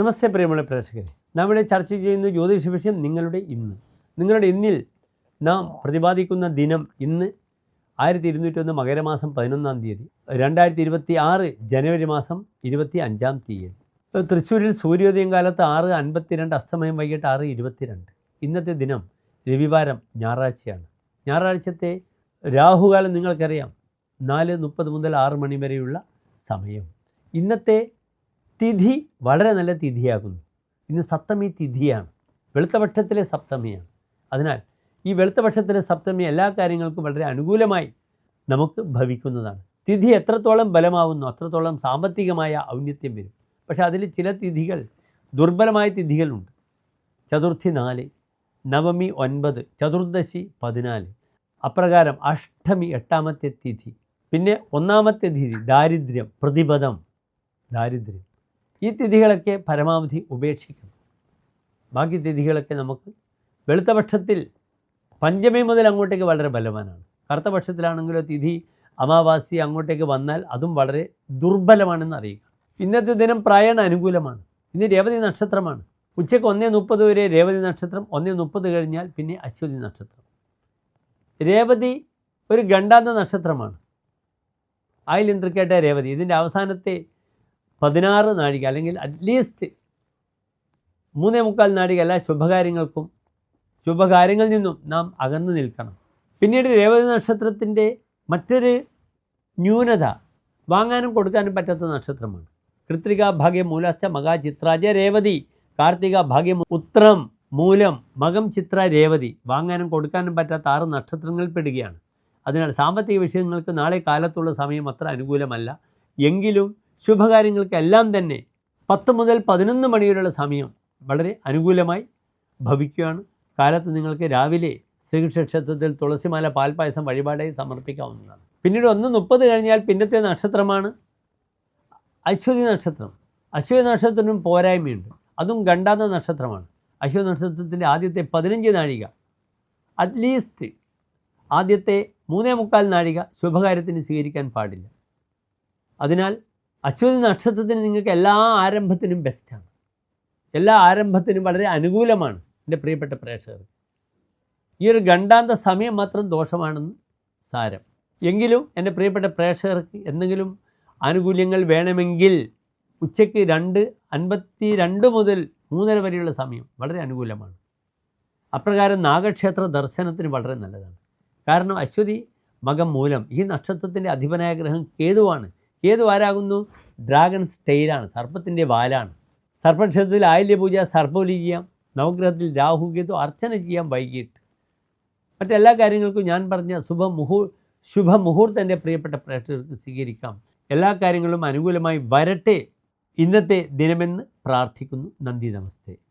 നമസ്തേ പ്രിയമുള്ള പ്രേക്ഷകരെ. നമ്മുടെ ചർച്ച ചെയ്യുന്ന ജ്യോതിഷ വിഷയം നിങ്ങളുടെ ഇന്ന്. നിങ്ങളുടെ ഇന്നിൽ നാം പ്രതിപാദിക്കുന്ന ദിനം ഇന്ന് ആയിരത്തി ഇരുന്നൂറ്റൊന്ന് മകരമാസം പതിനൊന്നാം തീയതി രണ്ടായിരത്തി ഇരുപത്തി ആറ് ജനുവരി മാസം ഇരുപത്തി അഞ്ചാം തീയതി തൃശ്ശൂരിൽ സൂര്യോദയം കാലത്ത് ആറ് അൻപത്തിരണ്ട് അസ്തമയം വൈകിട്ട് ആറ് ഇരുപത്തിരണ്ട്. ഇന്നത്തെ ദിനം രവിവാരം ഞായറാഴ്ചയാണ്. ഞായറാഴ്ചത്തെ രാഹുകാലം നിങ്ങൾക്കറിയാം നാല് മുപ്പത് മുതൽ ആറ് മണി വരെയുള്ള സമയം. ഇന്നത്തെ തിഥി വളരെ നല്ല തിഥിയാകുന്നു. ഇന്ന് സപ്തമി തിഥിയാണ്. വെളുത്തപക്ഷത്തിലെ സപ്തമിയാണ്. അതിനാൽ ഈ വെളുത്തപക്ഷത്തിലെ സപ്തമി എല്ലാ കാര്യങ്ങൾക്കും വളരെ അനുകൂലമായി നമുക്ക് ഭവിക്കുന്നതാണ്. തിഥി എത്രത്തോളം ബലമാവുന്നു അത്രത്തോളം സാമ്പത്തികമായ ഔന്നത്യം വരും. പക്ഷേ അതിൽ ചില തിഥികൾ ദുർബലമായ തിഥികളുണ്ട്. ചതുർത്ഥി നാല് നവമി ഒൻപത് ചതുർദശി പതിനാല്. അപ്രകാരം അഷ്ടമി എട്ടാമത്തെ തിഥി. പിന്നെ ഒന്നാമത്തെ തിഥി ദാരിദ്ര്യം പ്രതിപദം. ദാരിദ്ര്യം. ഈ തിഥികളൊക്കെ പരമാവധി ഉപേക്ഷിക്കണം ബാക്കി തിഥികളൊക്കെ നമുക്ക് വെളുത്തപക്ഷത്തിൽ പഞ്ചമി മുതൽ അങ്ങോട്ടേക്ക് വളരെ ബലവാനാണ്. കറുത്ത പക്ഷത്തിലാണെങ്കിലോ തിഥി അമാവാസി അങ്ങോട്ടേക്ക് വന്നാൽ അതും വളരെ ദുർബലമാണെന്ന് അറിയുക. ഇന്നത്തെ ദിനം പ്രായണ അനുകൂലമാണ്. ഇന്ന് രേവതി നക്ഷത്രമാണ്. ഉച്ചയ്ക്ക് ഒന്നേ മുപ്പത് വരെ രേവതി നക്ഷത്രം ഒന്നേ മുപ്പത് കഴിഞ്ഞാൽ പിന്നെ അശ്വതി നക്ഷത്രം. രേവതി ഒരു ഗണ്ടാന്ത നക്ഷത്രമാണ്. ആയിലിന്ദ്രക്കേട്ട രേവതി. ഇതിന്റെ അവസാനത്തെ പതിനാറ് നാഴിക അല്ലെങ്കിൽ അറ്റ്ലീസ്റ്റ് മൂന്നേ മുക്കാൽ നാഴിക എല്ലാ ശുഭകാര്യങ്ങൾക്കും ശുഭകാര്യങ്ങളിൽ നിന്നും നാം അകന്നു നിൽക്കണം. പിന്നീട് രേവതി നക്ഷത്രത്തിന്റെ മറ്റൊരു ന്യൂനത വാങ്ങാനും കൊടുക്കാനും പറ്റാത്ത നക്ഷത്രമാണ്. കൃത്രിക ഭാഗ്യം മൂലശ്ച മകാ ചിത്രാജ രേവതി കാർത്തിക ഭാഗ്യം ഉത്രം മൂലം മകം ചിത്ര രേവതി വാങ്ങാനും കൊടുക്കാനും പറ്റാത്ത ആറ് നക്ഷത്രങ്ങൾ പെടുകയാണ്. അതിനാൽ സാമ്പത്തിക വിഷയങ്ങൾക്ക് നാളെ കാലത്തുള്ള സമയം അത്ര അനുകൂലമല്ല. എങ്കിലും ശുഭകാര്യങ്ങൾക്കെല്ലാം തന്നെ പത്ത് മുതൽ പതിനൊന്ന് മണിവരെയുള്ള സമയം വളരെ അനുകൂലമായി ഭവിക്കുകയാണ്. കാലത്ത് നിങ്ങൾക്ക് രാവിലെ ശ്രീകൃഷ്ണ ക്ഷേത്രത്തിൽ തുളസിമാല പാൽപ്പായസം വഴിപാടായി സമർപ്പിക്കാവുന്നതാണ്. പിന്നീട് ഒന്ന് മുപ്പത് കഴിഞ്ഞാൽ പിന്നത്തെ നക്ഷത്രമാണ് അശ്വതി നക്ഷത്രം. അശ്വതി നക്ഷത്രത്തിനും പോരായ്മയുണ്ട്. അതും ഗണ്ടാത നക്ഷത്രമാണ്. അശ്വതി നക്ഷത്രത്തിന്റെ ആദ്യത്തെ പതിനഞ്ച് നാഴിക അറ്റ്ലീസ്റ്റ് ആദ്യത്തെ മൂന്നേ മുക്കാൽ നാഴിക ശുഭകാര്യത്തിന് സ്വീകരിക്കാൻ പാടില്ല. അതിനാൽ അശ്വതി നക്ഷത്രത്തിന് നിങ്ങൾക്ക് എല്ലാ ആരംഭത്തിനും ബെസ്റ്റാണ് എല്ലാ ആരംഭത്തിനും വളരെ അനുകൂലമാണ് എന്റെ പ്രിയപ്പെട്ട പ്രേക്ഷകർ ഈ ഒരു ഗണ്ടാന്ത സമയം മാത്രം ദോഷമാണെന്ന് സാരം. എങ്കിലും എന്റെ പ്രിയപ്പെട്ട പ്രേക്ഷകർക്ക് എന്തെങ്കിലും ആനുകൂല്യങ്ങൾ വേണമെങ്കിൽ ഉച്ചയ്ക്ക് രണ്ട് അൻപത്തി രണ്ട് മുതൽ മൂന്നര വരെയുള്ള സമയം വളരെ അനുകൂലമാണ്. അപ്രകാരം നാഗക്ഷേത്ര ദർശനത്തിന് വളരെ നല്ലതാണ്. കാരണം അശ്വതി മകം മൂലം ഈ നക്ഷത്രത്തിന്റെ അധിപനായ ഗ്രഹം കേതുവാണ്. കേതു വാരാകുന്നു? ഡ്രാഗൺ സ്റ്റെയിലാണ് സർപ്പത്തിന്റെ വാലാണ്. സർപ്പക്ഷേത്രത്തിൽ ആയില്യപൂജ സർപ്പബലി ചെയ്യാം നവഗ്രഹത്തിൽ രാഹു കേതു അർച്ചന ചെയ്യാം വൈകിട്ട്. മറ്റെല്ലാ കാര്യങ്ങൾക്കും ഞാൻ പറഞ്ഞ ശുഭ മുഹൂ ശുഭമുഹൂർത്തം എന്റെ പ്രിയപ്പെട്ട പ്രേക്ഷകർക്ക് സ്വീകരിക്കാം. എല്ലാ കാര്യങ്ങളും അനുകൂലമായി വരട്ടെ. ഇന്നത്തെ ദിനമെന്ന് പ്രാർത്ഥിക്കുന്നു. നന്ദി നമസ്തേ.